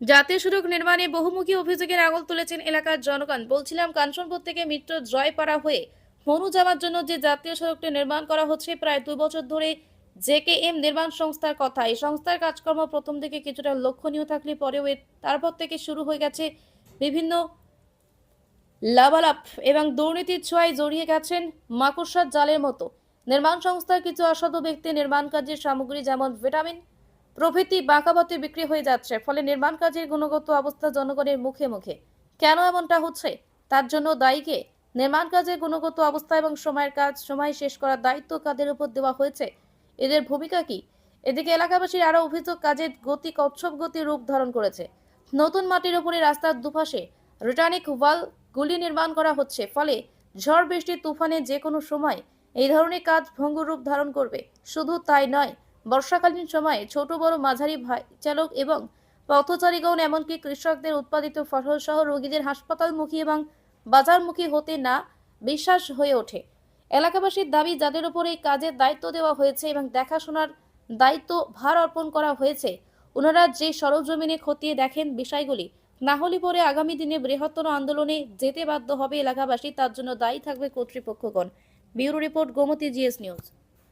জাতীয় সড়ক নির্মাণে বহুমুখী অভিযোগের আঙুল তুলেছেন এলাকার জনগণ। বলছিলাম, কাঞ্চনপুর থেকে মিত্র জয়পাড়া হয়ে মনু যাওয়ার জন্য যে জাতীয় সড়কটি নির্মাণ করা হচ্ছে, প্রায় দুই বছর ধরে জেকে এম নির্মাণ সংস্থার কথা। এই সংস্থার কাজকর্ম প্রথম দিকে কিছুটা লক্ষণীয় থাকলে পরেও এর, তারপর থেকে শুরু হয়ে গেছে বিভিন্ন লাভালাভ এবং দুর্নীতির ছোঁয়ায় জড়িয়ে গেছেন মাকড়সার জালের মতো। নির্মাণ সংস্থার কিছু অসাধু ব্যক্তি নির্মাণ কাজের সামগ্রী যেমন ভিটামিন প্রভৃতি বাঁকাবতে বিক্রি হয়ে যাচ্ছে, ফলে নির্মাণ কাজের গুণগত অবস্থা জনগণের মুখে মুখে। কেন এমনটা হচ্ছে? তার জন্য দায়ীকে নির্মাণ কাজের গুণগত অবস্থা এবং সময়ের কাজ, সময় শেষ করার দায়িত্ব কাদের উপর দেওয়া হয়েছে? এদের ভূমিকা কি? এদিকে এলাকাবাসীর আরও অভিযোগ, কাজের গতি, কচ্ছপ গতি রূপ ধারণ করেছে। নতুন মাটির উপরে রাস্তার দুপাশে রিটার্নিক ওয়াল গুলি নির্মাণ করা হচ্ছে, ফলে ঝড়, বৃষ্টি, তুফানে যে কোনো সময় এই ধরনের কাজ ভঙ্গুর রূপ ধারণ করবে। শুধু তাই নয় বর্ষাকালীন সময়ে ছোট, বড় মাঝারি চালক এবং পথচারীগণ, এমনকি কৃষকদের উৎপাদিত ফসল সহ রোগীদের হাসপাতালমুখী এবং বাজারমুখী হতে না বিশ্বাস হয়ে ওঠে। এলাকাবাসীর দাবি, যাদের উপর এই কাজের দায়িত্ব দেওয়া হয়েছে এবং দেখাশোনার দায়িত্ব ভার অর্পণ করা হয়েছে, ওনারা যে সরজমিনে খতিয়ে দেখেন বিষয়গুলি, না হলে পরে আগামী দিনে বৃহত্তর আন্দোলনে যেতে বাধ্য হবে এলাকাবাসী, তার জন্য দায়ী থাকবে কর্তৃপক্ষগণ। Bureau report Gomati, GS news.